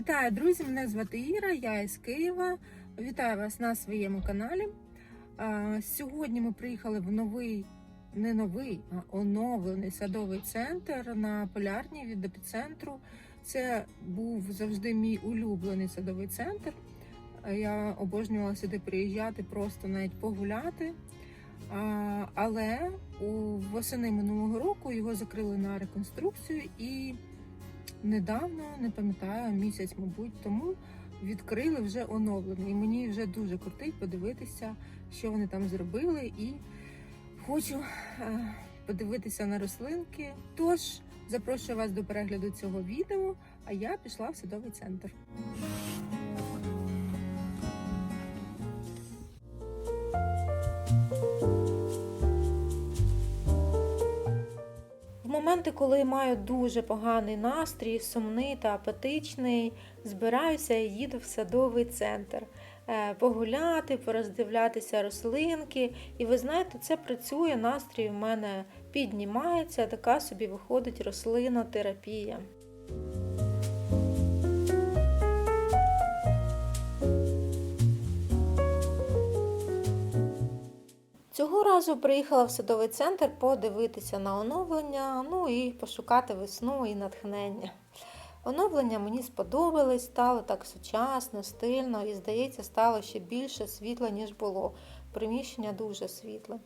Вітаю, друзі! Мене звати Іра, я із Києва. Вітаю вас на своєму каналі. Сьогодні ми приїхали в новий, не новий, а оновлений садовий центр на полярній від епіцентру. Це був завжди мій улюблений садовий центр. Я обожнювала сюди приїжджати, просто навіть погуляти. Але восени минулого року його закрили на реконструкцію і недавно, не пам'ятаю, місяць, мабуть, тому відкрили вже оновлений. І мені вже дуже крутить подивитися, що вони там зробили, і хочу е, подивитися на рослинки. Тож запрошую вас до перегляду цього відео, а я пішла в садовий центр. Моменти, коли маю дуже поганий настрій, сумний та апатичний, збираюся і їду в садовий центр е, погуляти, пороздивлятися рослинки. І ви знаєте, це працює, настрій у мене піднімається, така собі виходить рослинотерапія. Цього разу приїхала в садовий центр подивитися на оновлення, ну і пошукати весну і натхнення. Оновлення мені сподобались, стало так сучасно, стильно і, здається, стало ще більше світла, ніж було. Приміщення дуже світле.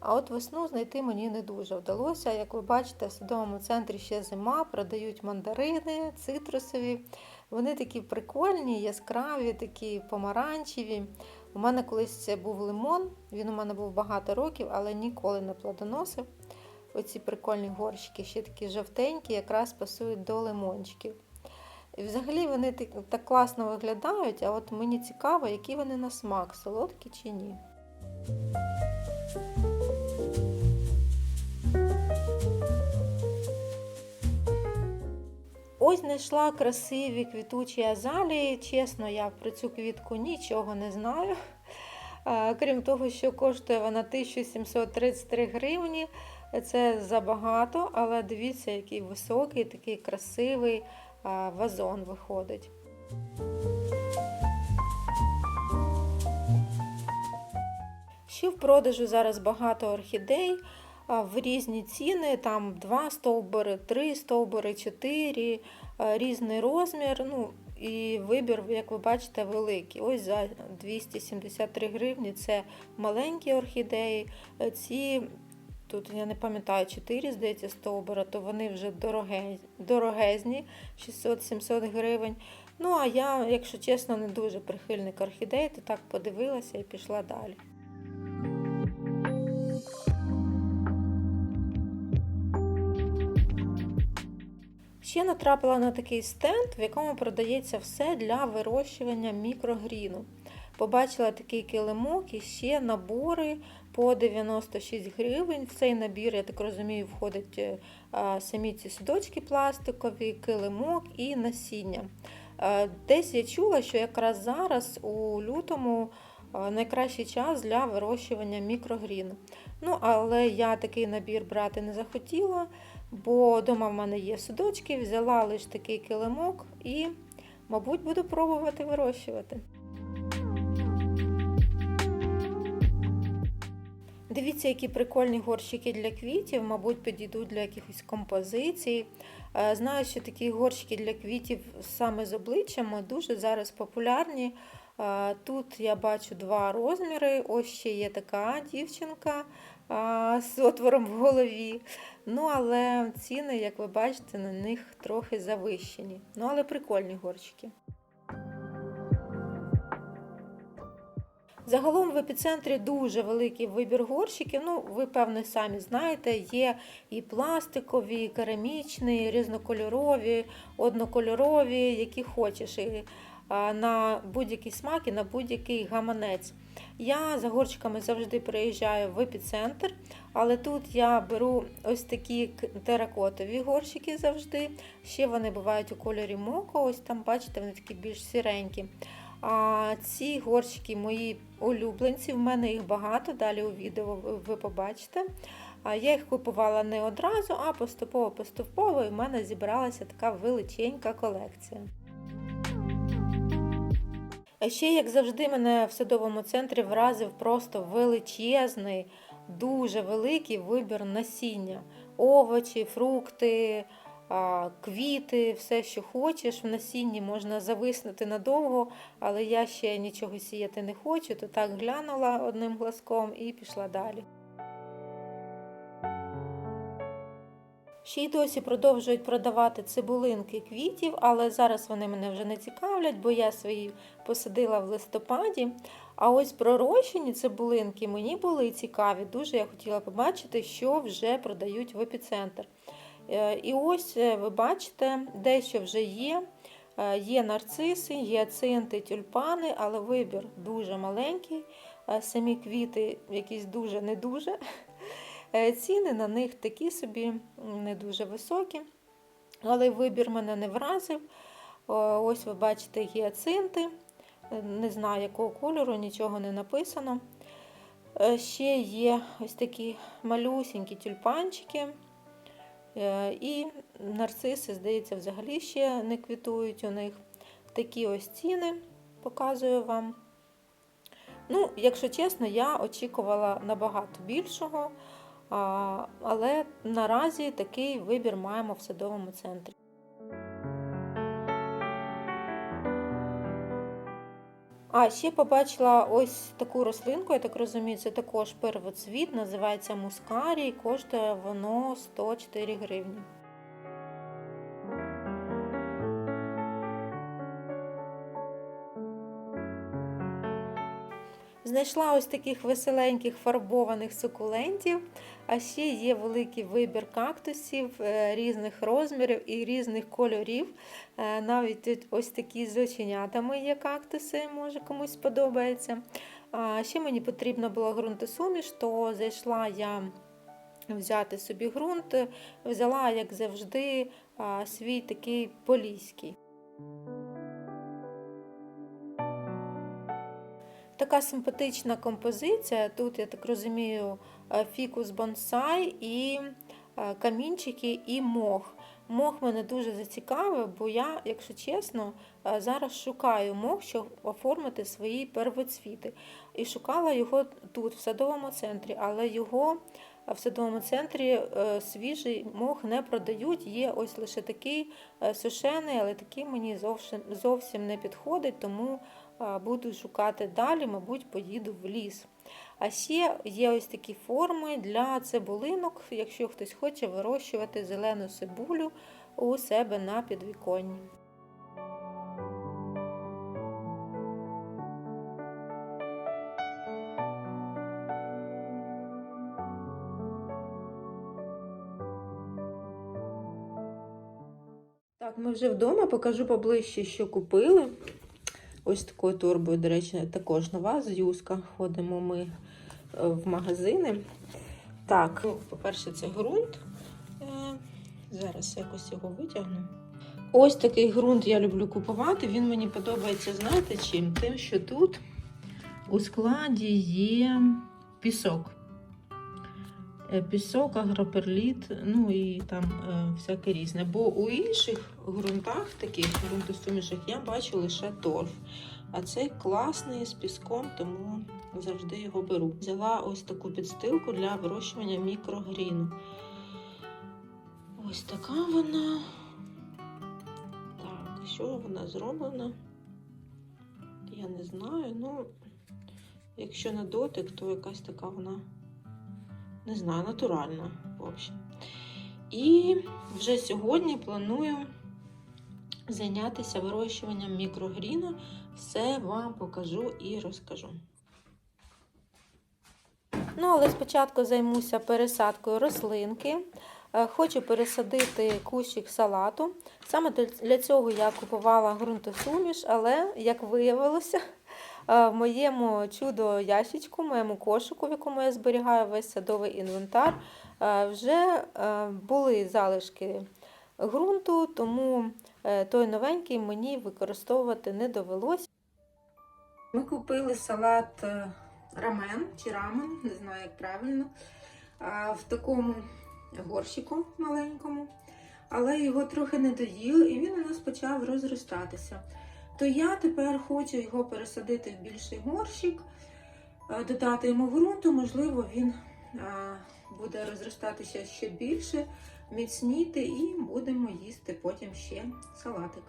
А от весну знайти мені не дуже вдалося. Як ви бачите, в садовому центрі ще зима, продають мандарини, цитрусові. Вони такі прикольні, яскраві, такі помаранчеві. У мене колись це був лимон, він у мене був багато років, але ніколи не плодоносив. Оці прикольні горщики, ще такі жовтенькі, якраз пасують до лимончиків. І взагалі вони так, класно виглядають, а от мені цікаво, які вони на смак, солодкі чи ні. Ось знайшла красиві квітучі азалії. Чесно, я про цю квітку нічого не знаю. Крім того, що коштує вона 1733 гривні. Це забагато, але дивіться, який високий, такий красивий вазон виходить. Ще в продажу зараз багато орхідей в різні ціни, там 2 стовбури, 3 стовбури, 4, різний розмір. Ну, і вибір, як ви бачите, великий. Ось за 273 гривні це маленькі орхідеї. Ці, тут я не пам'ятаю, 4, здається, стовбура, то вони вже дороге, дорогезні, 600-700 гривень. Ну, а я, якщо чесно, не дуже прихильник орхідей, то так подивилася і пішла далі. Ще натрапила на такий стенд, в якому продається все для вирощування мікрогріну. Побачила такий килимок і ще набори по 96 гривень. В цей набір, я так розумію, входять е, самі ці судочки пластикові, килимок і насіння. Е, Десь я чула, що якраз зараз у лютому е, найкращий час для вирощування мікрогріну. Ну, але я такий набір брати не захотіла бо вдома в мене є судочки, взяла лише такий килимок і, мабуть, буду пробувати вирощувати. Дивіться, які прикольні горщики для квітів, мабуть, підійдуть для якихось композицій. Е, знаю, що такі горщики для квітів саме з обличчями дуже зараз популярні. Е, тут я бачу два розміри. Ось ще є така дівчинка з отвором в голові. Ну, але ціни, як ви бачите, на них трохи завищені. Ну, але прикольні горщики. Загалом в епіцентрі дуже великий вибір горщиків. Ну, ви, певно, самі знаєте, є і пластикові, і керамічні, і різнокольорові, однокольорові, які хочеш. На будь-який смак і на будь-який гаманець. Я за горщиками завжди приїжджаю в епіцентр, але тут я беру ось такі теракотові горщики завжди. Ще вони бувають у кольорі моко, ось там, бачите, вони такі більш сіренькі. А ці горщики мої улюбленці, в мене їх багато, далі у відео ви побачите. Я їх купувала не одразу, а поступово-поступово і в мене зібралася така величенька колекція. Ще, як завжди, мене в садовому центрі вразив просто величезний, дуже великий вибір насіння. Овочі, фрукти, квіти, все, що хочеш. В насінні можна зависнути надовго, але я ще нічого сіяти не хочу, то так глянула одним глазком і пішла далі. Ще й досі продовжують продавати цибулинки квітів, але зараз вони мене вже не цікавлять, бо я свої посадила в листопаді. А ось пророщені цибулинки мені були цікаві. Дуже я хотіла побачити, що вже продають в епіцентр. Е, І ось е, ви бачите, дещо вже є. Е, Є нарциси, гіацинти, тюльпани, але вибір дуже маленький. Самі квіти якісь дуже не дуже. Е, Ціни на них такі собі не дуже високі, але вибір мене не вразив. Ось ви бачите гіацинти. Е, Не знаю, якого кольору, нічого не написано. Е, Ще є ось такі малюсінькі тюльпанчики. І нарциси, здається, взагалі ще не квітують у них. Такі ось ціни показую вам. Ну, якщо чесно, я очікувала набагато більшого, але наразі такий вибір маємо в садовому центрі. А ще побачила ось таку рослинку, я так розумію, це також первоцвіт, називається мускарій, коштує воно 104 гривні. Знайшла ось таких веселеньких фарбованих сукулентів, а ще є великий вибір кактусів е, різних розмірів і різних кольорів. Е, Навіть тут ось такі з оченятами є кактуси, може комусь сподобається. Ще мені потрібна була ґрунтосуміш, то зайшла я взяти собі ґрунт, взяла, як завжди, свій такий поліський. Така симпатична композиція. Тут, я так розумію, е, фікус бонсай і е, камінчики і мох. Мох мене дуже зацікавив, бо я, якщо чесно, е, зараз шукаю мох, щоб оформити свої первоцвіти. І шукала його тут, в садовому центрі, але його в садовому центрі свіжий мох не продають. Є ось лише такий сушений, але такий мені зовсім, не підходить, тому буду шукати далі, мабуть, поїду в ліс. А ще є ось такі форми для цибулинок, якщо хтось хоче вирощувати зелену цибулю у себе на підвіконні. Так, ми вже вдома покажу поближче, що купили. Ось такою торбою, до речі, також нова з Юска. Ходимо ми е, в магазини. Так, ну, по-перше, це ґрунт. Е, Зараз якось його витягну. Ось такий ґрунт я люблю купувати. Він мені подобається, знаєте чим? Тим, що тут у складі є пісок. Е, Пісок, агроперліт, ну і там е, всяке різне. Бо у інших ґрунтах, таких ґрунтосумішах, я бачу лише торф. А цей класний з піском, тому завжди його беру. Взяла ось таку підстилку для вирощування мікрогріну. Ось така вона. Так, що вона зроблена? Я не знаю. Ну, якщо на дотик, то якась така вона не знаю, натуральна, в общем. І вже сьогодні планую зайнятися вирощуванням мікрогріну. Все вам покажу і розкажу. Ну, але спочатку займуся пересадкою рослинки. Е, Хочу пересадити кущик салату. Саме для цього я купувала ґрунтосуміш, але, як виявилося, в моєму чудо ящичку, моєму кошику, в якому я зберігаю весь садовий інвентар, е, вже е, були залишки ґрунту, тому е, той новенький мені використовувати не довелося. Ми купили салат е, рамен чи рамен, не знаю, як правильно, в такому горщику маленькому, але його трохи не доїли, і він у нас почав розростатися. То я тепер хочу його пересадити в більший горщик, е, додати йому ґрунту, можливо, він е, буде розростатися ще більше, міцніти і будемо їсти потім ще салатик.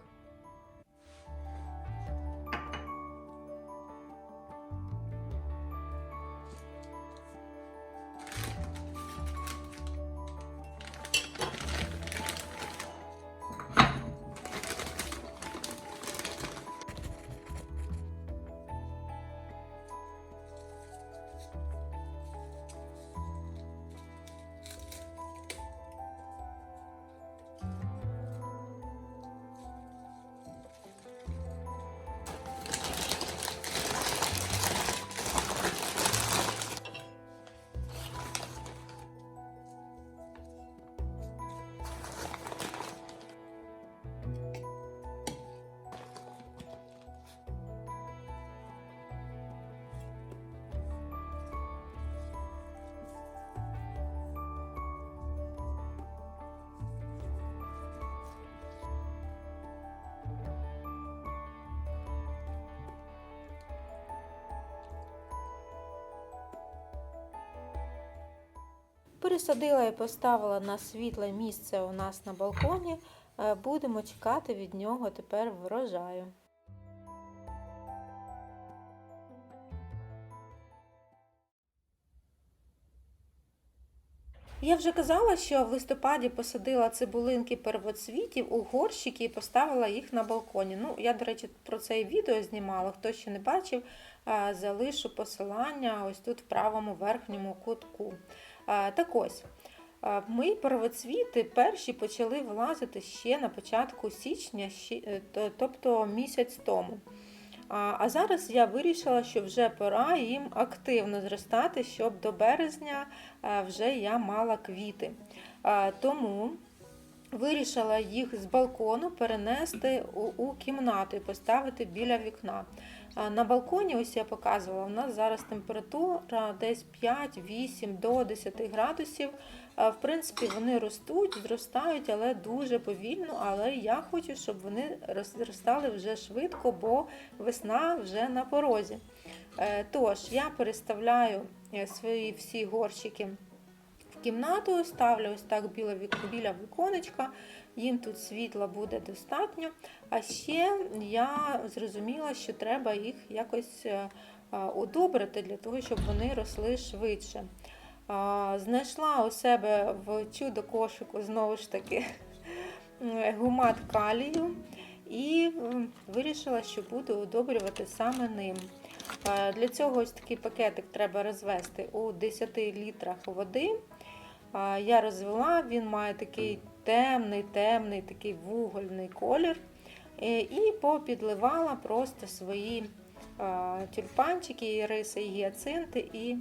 Пересадила і поставила на світле місце у нас на балконі. Е, Будемо чекати від нього тепер врожаю. Я вже казала, що в листопаді посадила цибулинки первоцвітів у горщики і поставила їх на балконі. Ну, я, до речі, про це і відео знімала. Хто ще не бачив, е, залишу посилання ось тут в правому верхньому кутку. Так ось, мої первоцвіти перші почали вилазити ще на початку січня, е, то- тобто місяць тому. А зараз я вирішила, що вже пора їм активно зростати, щоб до березня е, вже я мала квіти. Тому вирішила їх з балкону перенести у кімнату і поставити біля вікна. На балконі, ось я показувала, у нас зараз температура десь 5-8 до 10 градусів. В принципі, вони ростуть, зростають, але дуже повільно. Але я хочу, щоб вони розростали вже швидко, бо весна вже на порозі. Е, Тож, я переставляю е, свої всі горщики в кімнату, ставлю ось так біля, біля віконечка. Їм тут світла буде достатньо. А ще я зрозуміла, що треба їх якось е, е, удобрити для того, щоб вони росли швидше. Знайшла у себе в чудо кошику знову ж таки е, гумат калію і вирішила, що буду удобрювати саме ним. Е, Для цього ось такий пакетик треба розвести у 10 літрах води. Я розвела, він має такий темний, темний, такий вугольний колір. Е, І попідливала просто свої тюльпанчики, іриси і гіацинти. І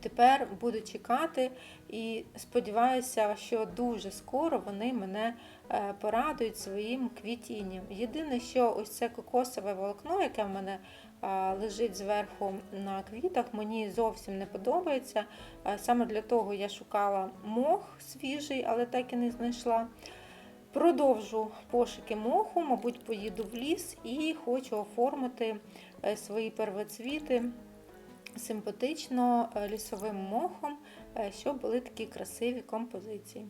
тепер буду чекати і сподіваюся, що дуже скоро вони мене е, порадують своїм квітінням. Єдине, що ось це кокосове волокно, яке в мене лежить зверху на квітах, мені зовсім не подобається. Саме для того я шукала мох свіжий, але так і не знайшла. Продовжу пошуки моху, мабуть, поїду в ліс і хочу оформити е, свої первоцвіти симпатично е, лісовим мохом, е, щоб були такі красиві композиції.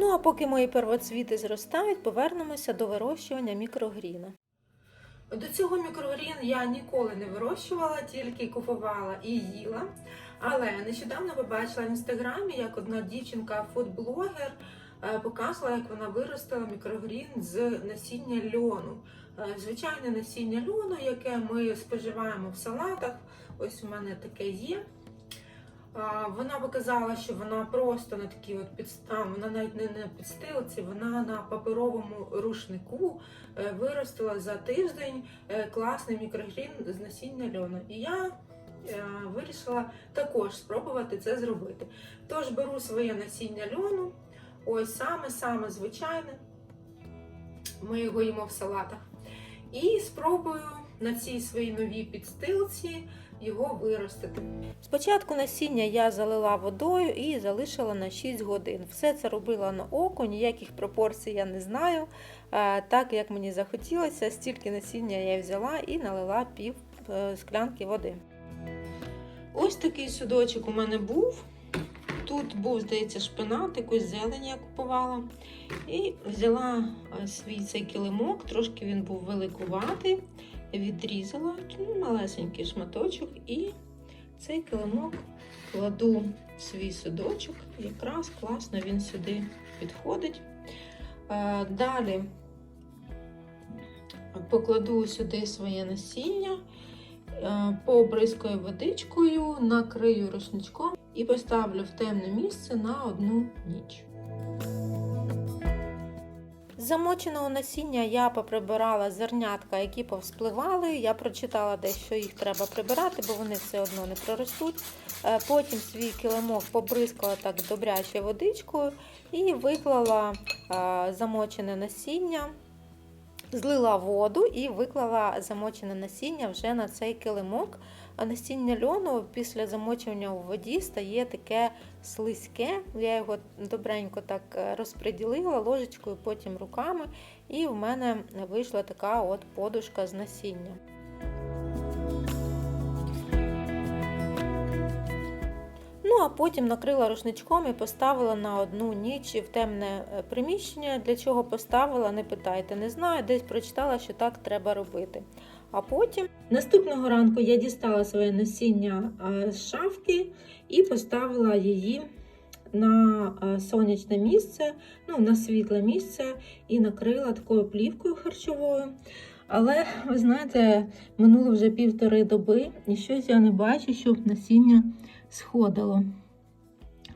Ну а поки мої первоцвіти зростають, повернемося до вирощування мікрогріна. До цього мікрогрін я ніколи не вирощувала, тільки купувала і їла. Але нещодавно побачила в інстаграмі, як одна дівчинка, фудблогер, е, показувала, як вона виростила мікрогрін з насіння льону. Е, Звичайне насіння льону, яке ми споживаємо в салатах. Ось у мене таке є. Вона показала, що вона просто на такій от підстав, вона навіть не на підстилці, вона на паперовому рушнику е, виростила за тиждень е, класний мікрогрін з насіння льону. І я е, вирішила також спробувати це зробити. Тож беру своє насіння льону, ось саме-саме звичайне. Ми його їмо в салатах. І спробую на цій своїй новій підстилці його виростити. Спочатку насіння я залила водою і залишила на 6 годин. Все це робила на око, ніяких пропорцій я не знаю. Е, Так як мені захотілося, стільки насіння я взяла і налила пів е, склянки води. Ось такий судочок у мене був. Тут був, здається, шпинат, якусь зелень я купувала. І взяла е, свій цей килимок, трошки він був великуватий, відрізала малесенький шматочок і цей килимок кладу в свій судочок. Якраз класно він сюди підходить. Е, Далі покладу сюди своє насіння, е, пообризкаю водичкою, накрию рушничком і поставлю в темне місце на одну ніч. Замоченого насіння я поприбирала зернятка, які повспливали. Я прочитала десь, що їх треба прибирати, бо вони все одно не проростуть. Е, Потім свій килимок побризкала так добряче водичкою і виклала е, замочене насіння, злила воду і виклала замочене насіння вже на цей килимок. А насіння льону після замочування у воді стає таке слизьке. Я його добренько так е, розподілила ложечкою, потім руками, і в мене вийшла така от подушка з насіння. Ну, а потім накрила рушничком і поставила на одну ніч в темне е, приміщення. Для чого поставила, не питайте, не знаю. Десь прочитала, що так треба робити. А потім наступного ранку я дістала своє насіння з шафки і поставила її на е, сонячне місце, ну, на світле місце і накрила такою плівкою харчовою. Але, ви знаєте, минуло вже півтори доби, і щось я не бачу, щоб насіння сходило.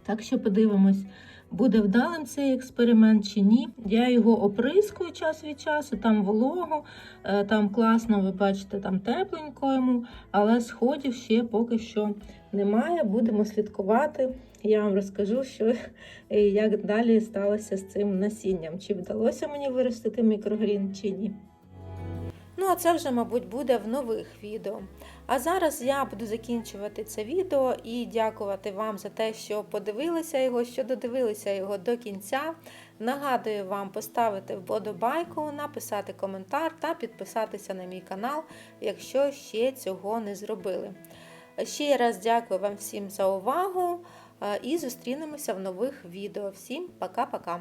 Так що подивимось, буде вдалим цей експеримент чи ні. Я його оприскую час від часу, там волого, е, там класно, ви бачите, там тепленько йому, але сходів ще поки що немає. Будемо слідкувати. Я вам розкажу, що як далі сталося з цим насінням. Чи вдалося мені виростити мікрогрін, чи ні. Ну, а це вже, мабуть, буде в нових відео. А зараз я буду закінчувати це відео і дякувати вам за те, що подивилися його, що додивилися його до кінця. Нагадую вам поставити вподобайку, написати коментар та підписатися на мій канал, якщо ще цього не зробили. Ще раз дякую вам всім за увагу е, і зустрінемося в нових відео. Всім пока-пока!